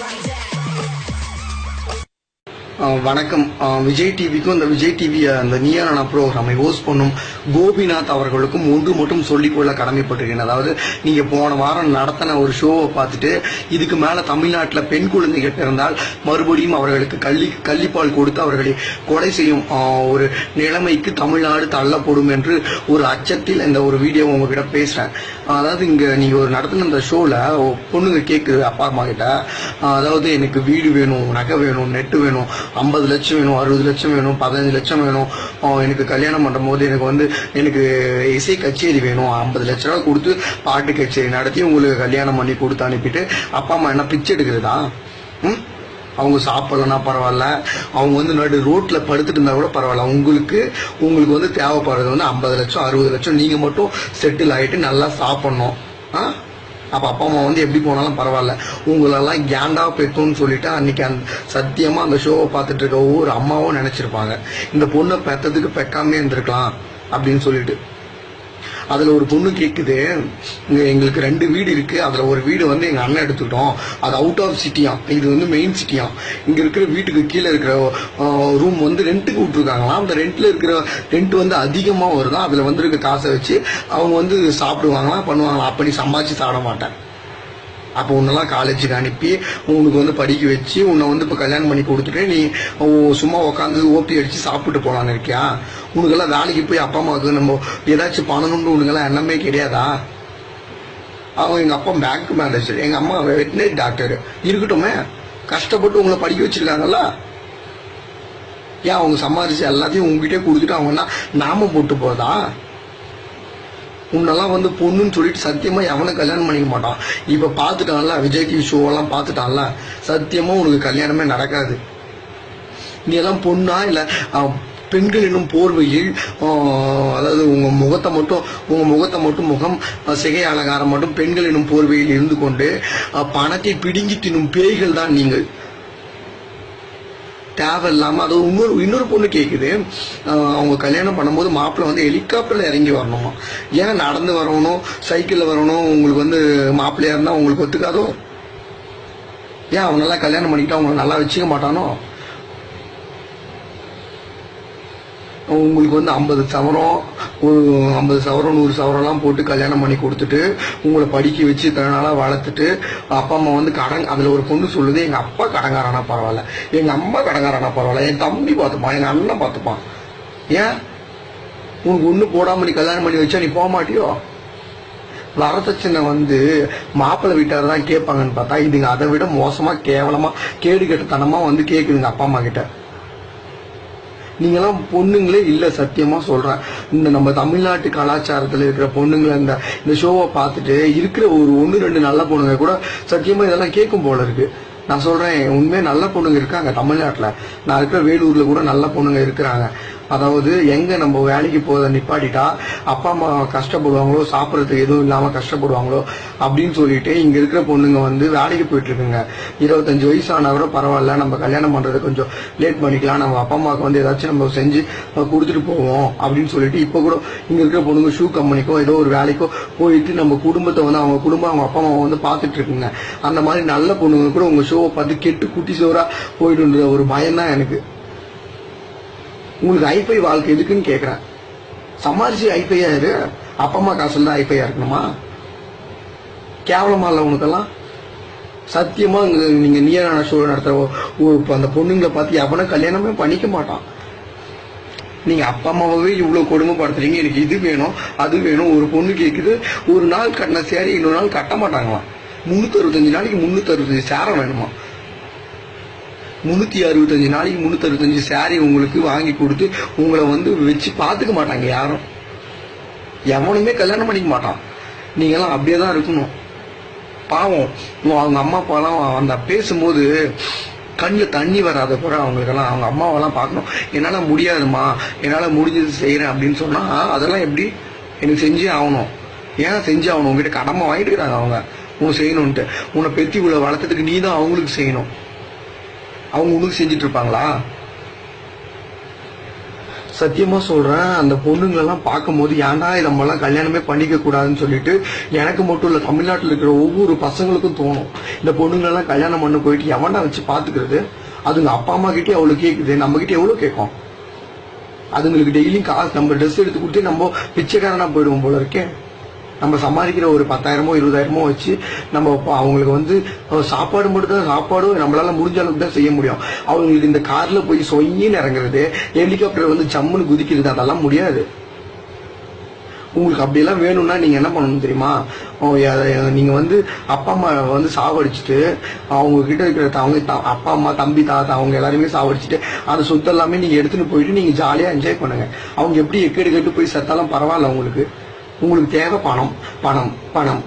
right down. வணக்கம். விஜய் டிவிக்கும் இந்த Vijay TV அந்த நியானா ப்ரோக்ராமை ஹோஸ்ட் பண்ணும் கோபிநாத் அவர்களுக்கும் ஒன்று மட்டும் சொல்லிக்கொள்ள கடமைப்பட்டிருக்கேன் அதாவது நீங்க போன வாரம் நடத்தின ஒரு ஷோவை பார்த்துட்டு இதுக்கு மேல தமிழ்நாட்டில் பெண் குழந்தைகள் பிறந்தால் மறுபடியும் அவர்களுக்கு கள்ளி கள்ளிப்பால் கொடுத்து அவர்களை கொலை செய்யும் ஒரு நிலைமைக்கு தமிழ்நாடு தள்ளப்படும் என்று ஒரு அச்சத்தில் இந்த ஒரு வீடியோ உங்ககிட்ட பேசுறேன். அதாவது இங்க நீங்க ஒரு நடத்தின அந்த ஷோல பொண்ணுங்க கேக்குது அப்பா அம்மா கிட்ட. அதாவது எனக்கு வீடு வேணும் நகை வேணும் நெட்டு வேணும் ஐம்பது லட்சம் வேணும் அறுபது லட்சம் வேணும் பதினஞ்சு லட்சம் வேணும். எனக்கு கல்யாணம் பண்ணும் போது எனக்கு வந்து எனக்கு இசை கச்சேரி வேணும். ஐம்பது லட்ச ரூபா கொடுத்து பாட்டு கச்சேரி நடத்தி உங்களுக்கு கல்யாணம் பண்ணி கொடுத்து அனுப்பிட்டு அப்பா அம்மா என்ன பிச்சை எடுக்கிறதா? ம்? அவங்க சாப்பிடலன்னா பரவாயில்ல. அவங்க வந்து நடு ரோட்ல படுத்துட்டு இருந்தா கூட பரவாயில்ல. உங்களுக்கு உங்களுக்கு வந்து தேவைப்படுறது வந்து ஐம்பது லட்சம் அறுபது லட்சம் நீங்க மட்டும் செட்டில் ஆயிட்டு நல்லா சாப்பிடணும். ஆ? அப்ப அப்பா அம்மா வந்து எப்படி போனாலும் பரவாயில்ல. உங்களெல்லாம் கேண்டா பெத்தோன்னு சொல்லிட்டு அன்னைக்கு அந்த சத்தியமா அந்த ஷோவை பார்த்துட்டு இருக்க ஒவ்வொரு அம்மாவும் நினைச்சிருப்பாங்க. இந்த பொண்ணை பெத்ததுக்கு பெக்காமே இருந்திருக்கலாம் அப்படின்னு சொல்லிட்டு. அதுல ஒரு பொண்ணு கேக்குது எங்களுக்கு ரெண்டு வீடு இருக்கு அதுல ஒரு வீடு வந்து எங்க அண்ணன் எடுத்துக்கிட்டோம். அது அவுட் ஆஃப் சிட்டியா இது வந்து மெயின் சிட்டியா இங்க இருக்கிற வீட்டுக்கு கீழே இருக்கிற ரூம் வந்து ரெண்ட்டுக்கு விட்டுருக்காங்களாம். அந்த ரெண்ட்ல இருக்கிற ரெண்ட் வந்து அதிகமா வருதான் அதுல வந்துருக்க காசை வச்சு அவங்க வந்து சாப்பிடுவாங்களாம் பண்ணுவாங்களாம். அப்படி நீ சம்பாதிச்சு சாப்பிட மாட்டேன் அப்போ உன்னெல்லாம் காலேஜுக்கு அனுப்பி உனக்கு வந்து படிக்க வச்சு உன்னை வந்து இப்போ கல்யாணம் பண்ணி கொடுத்துட்டு நீ சும்மா உட்காந்து ஓப்பி அடிச்சு சாப்பிட்டு போலான்னு இருக்கியா? உனக்கெல்லாம் வேலைக்கு போய் அப்பா அம்மாவுக்கு நம்ம ஏதாச்சும் பண்ணணும்னு உனக்கெல்லாம் எண்ணமே கிடையாதா? அவன் எங்கள் அப்பா பேங்க் மேனேஜர் எங்கள் அம்மா வெட்டினரி டாக்டர் இருக்கட்டுமே. கஷ்டப்பட்டு உங்களை படிக்க வச்சிருக்காங்கல்ல? ஏன் அவங்க சம்பாதிச்சு எல்லாத்தையும் உங்ககிட்டே கொடுத்துட்டு அவங்கன்னா நாம போட்டு போதா? உன்னெல்லாம் வந்து பொண்ணுன்னு சொல்லிட்டு சத்தியமா எவனும் கல்யாணம் பண்ணிக்க மாட்டான். இப்ப பாத்துட்டான்ல விஜய் டிவி ஷோ எல்லாம் பாத்துட்டான்ல சத்தியமா உனக்கு கல்யாணமே நடக்காது. நீ எல்லாம் பொண்ணா இல்ல அஹ், பெண்கள் என்னும் போர்வையில் அதாவது உங்க முகத்தை மட்டும் உங்க முகத்தை மட்டும் முகம் சிகை அலங்காரம் மட்டும் பெண்கள் என்னும் போர்வையில் இருந்து கொண்டு பணத்தை பிடுங்கி தின்னும் பேய்கள் தான் நீங்கள். தேவையில்லாமல் அது இன்னொரு இன்னொரு பொண்ணு கேட்குது அவங்க கல்யாணம் பண்ணும்போது மாப்பிள்ளை வந்து ஹெலிகாப்டரில் இறங்கி வரணுமா? ஏன் நடந்து வரணும்? சைக்கிளில் வரணும்? உங்களுக்கு வந்து மாப்பிள்ளையாக இருந்தால் உங்களுக்கு ஒத்துக்காதோ? ஏன் அவங்க நல்லா கல்யாணம் பண்ணிக்கிட்டு அவங்க நல்லா வச்சுக்க மாட்டானோ? உங்களுக்கு வந்து ஐம்பது சவரம் ஒரு ஐம்பது சவரம் நூறு சவரம்லாம் போட்டு கல்யாணம் பண்ணி கொடுத்துட்டு உங்களை படிக்க வச்சு இத்தனை நாளாக வளர்த்துட்டு அப்பா அம்மா வந்து கடன் அதில் ஒரு பொண்ணு சொல்லுது எங்கள் அப்பா கடங்காரனா பரவாயில்ல. எங்கள் அம்மா கடங்காரனா பரவாயில்ல. என் தம்பி பார்த்துப்பான் எங்கள் அண்ணன் பார்த்துப்பான். ஏன்? உனக்கு ஒன்று போடாமல் நீ கல்யாணம் பண்ணி வச்சா நீ போக மாட்டியோ? வரதட்சணை வந்து மாப்பிள்ளை வீட்டார் தான் கேட்பாங்கன்னு பார்த்தா இதுங்க அதை விட மோசமாக கேவலமாக கேடு கெட்டத்தனமாக வந்து கேட்குதுங்க அப்பா அம்மா கிட்ட. நீங்களாம் பொண்ணுங்களே இல்லை சத்தியமாக சொல்கிறேன் இந்த நம்ம தமிழ்நாட்டு கலாச்சாரத்தில் இருக்கிற பொண்ணுங்களை இந்த இந்த ஷோவை பார்த்துட்டு இருக்கிற ஒரு ஒன்று ரெண்டு நல்ல பொண்ணுங்க கூட சத்தியமாக இதெல்லாம் கேட்கும் போல இருக்குது நான் சொல்கிறேன் உண்மையே நல்ல பொண்ணுங்க இருக்காங்க தமிழ்நாட்டில். நான் இருக்கிற வேலூரில் கூட நல்ல பொண்ணுங்க இருக்கிறாங்க. அதாவது எங்க நம்ம வேலைக்கு போகிறத நிப்பாட்டிட்டா அப்பா அம்மா கஷ்டப்படுவாங்களோ சாப்பிட்றதுக்கு எதுவும் இல்லாம கஷ்டப்படுவாங்களோ அப்படின்னு சொல்லிட்டு இங்க இருக்கிற பொண்ணுங்க வந்து வேலைக்கு போயிட்டு இருக்குங்க. இருபத்தஞ்சு வயசு ஆனா கூட பரவாயில்ல நம்ம கல்யாணம் பண்றது கொஞ்சம் லேட் பண்ணிக்கலாம். நம்ம அப்பா அம்மாவுக்கு வந்து ஏதாச்சும் நம்ம செஞ்சு கொடுத்துட்டு போவோம் அப்படின்னு சொல்லிட்டு இப்ப கூட இங்க இருக்கிற பொண்ணுங்க ஷூ கம்பெனிக்கோ ஏதோ ஒரு வேலைக்கோ போயிட்டு நம்ம குடும்பத்தை வந்து அவங்க குடும்பம் அவங்க அப்பா அம்மா வந்து பாத்துட்டு இருக்குங்க. அந்த மாதிரி நல்ல பொண்ணுங்க கூட உங்க ஷோவை பார்த்து கெட்டு குட்டி சோறா போயிடுன்ற ஒரு பயம் தான் எனக்கு. உங்களுக்கு ஐபை வாழ்க்கை எதுக்குன்னு கேட்குறேன் சம்பாரிச்சு ஐபையா இரு. அப்பா அம்மா காசு தான் ஐபையா இருக்கணுமா? கேவலமா இல்லை உனக்கெல்லாம்? சத்தியமா நீங்கள் நீங்க நீரான ஷோ நடத்துற அந்த பொண்ணுங்களை பார்த்து எவனை கல்யாணமே பண்ணிக்க மாட்டான். நீங்க அப்பா அம்மாவே இவ்வளவு கொடுமைப்படுத்துறீங்க. எனக்கு இது வேணும் அது வேணும். ஒரு பொண்ணு கேக்குது. ஒரு நாள் கட்டின சேரி இன்னொரு நாள் கட்ட மாட்டாங்களாம். முன்னூத்தி அறுபத்தஞ்சு நாளைக்கு முன்னூத்தி அறுபத்தஞ்சு சேரம் வேணுமா முந்நூற்றி அறுபத்தஞ்சு நாளைக்கு முந்நூற்றி அறுபத்தஞ்சு சாரீ உங்களுக்கு வாங்கி கொடுத்து உங்களை வந்து வச்சு பார்த்துக்க மாட்டாங்க யாரும். எவனுமே கல்யாணம் பண்ணிக்க மாட்டான். நீங்களாம் அப்படியே தான் இருக்கணும். பாவம். உன் அவங்க அம்மா அப்பாலாம் அந்த பேசும்போது கண்ணில் தண்ணி வராத கூட அவங்களுக்கெல்லாம் அவங்க அம்மாவெல்லாம் பார்க்கணும். என்னால் முடியாதுமா என்னால் முடிஞ்சது செய்கிறேன் அப்படின்னு சொன்னால் அதெல்லாம் எப்படி? எனக்கு செஞ்சே ஆகணும். ஏன் செஞ்சு ஆகணும்? உங்ககிட்ட கடமை வாங்கிட்டு இருக்கிறாங்க அவங்க. உன் செய்யணுன்ட்டு உன்னை பெத்தி உள்ள வளர்த்ததுக்கு நீ தான் அவங்களுக்கு செய்யணும். அவங்க உனக்கு செஞ்சுட்டு இருப்பாங்களா சத்தியமா சொல்றேன் அந்த பொண்ணுங்களெல்லாம் பார்க்கும்போது ஏன்டா நம்ம நம்மலாம் கல்யாணமே பண்ணிக்க கூடாதுன்னு சொல்லிட்டு எனக்கு மட்டும் இல்ல தமிழ்நாட்டில் இருக்கிற ஒவ்வொரு பசங்களுக்கும் தோணும். இந்த பொண்ணுங்களெல்லாம் கல்யாணம் பண்ண போயிட்டு எவன்டா வச்சு பாத்துக்கிறது அதுங்க அப்பா அம்மா கிட்டே அவ்வளவு கேக்குது? நம்ம கிட்ட எவ்வளவு கேட்கும்? அதுங்களுக்கு டெய்லியும் காசு நம்ம ட்ரெஸ் எடுத்து கொடுத்து நம்ம பிச்சைக்காரனா போயிடுவோம் போல இருக்கேன் நம்ம சம்பாதிக்கிற ஒரு பத்தாயிரமோ இருபதாயிரமோ வச்சு நம்ம அவங்களுக்கு வந்து சாப்பாடு மட்டும் தான் சாப்பாடும் நம்மளால முடிஞ்ச அளவுக்கு தான் செய்ய முடியும். அவங்களுக்கு இந்த கார்ல போய் சொயின்னு இறங்குறது ஹெலிகாப்டர் வந்து ஜம்முன்னு குதிக்கிறது அதெல்லாம் முடியாது. உங்களுக்கு அப்படியெல்லாம் வேணும்னா நீங்க என்ன பண்ணணும் தெரியுமா? ஓ, நீங்க வந்து அப்பா அம்மா வந்து சாவடிச்சுட்டு அவங்க கிட்ட இருக்கிற அவங்க அப்பா அம்மா தம்பி தாத்தா அவங்க எல்லாருமே சாவடிச்சுட்டு அந்த சொத்து எல்லாமே நீங்க எடுத்துட்டு போயிட்டு நீங்க ஜாலியா என்ஜாய் பண்ணுங்க. அவங்க எப்படி எக்கெடு கெட்டு போய் செத்தாலும் பரவாயில்ல உங்களுக்கு. உங்களுக்கு தேவை பணம் பணம் பணம்.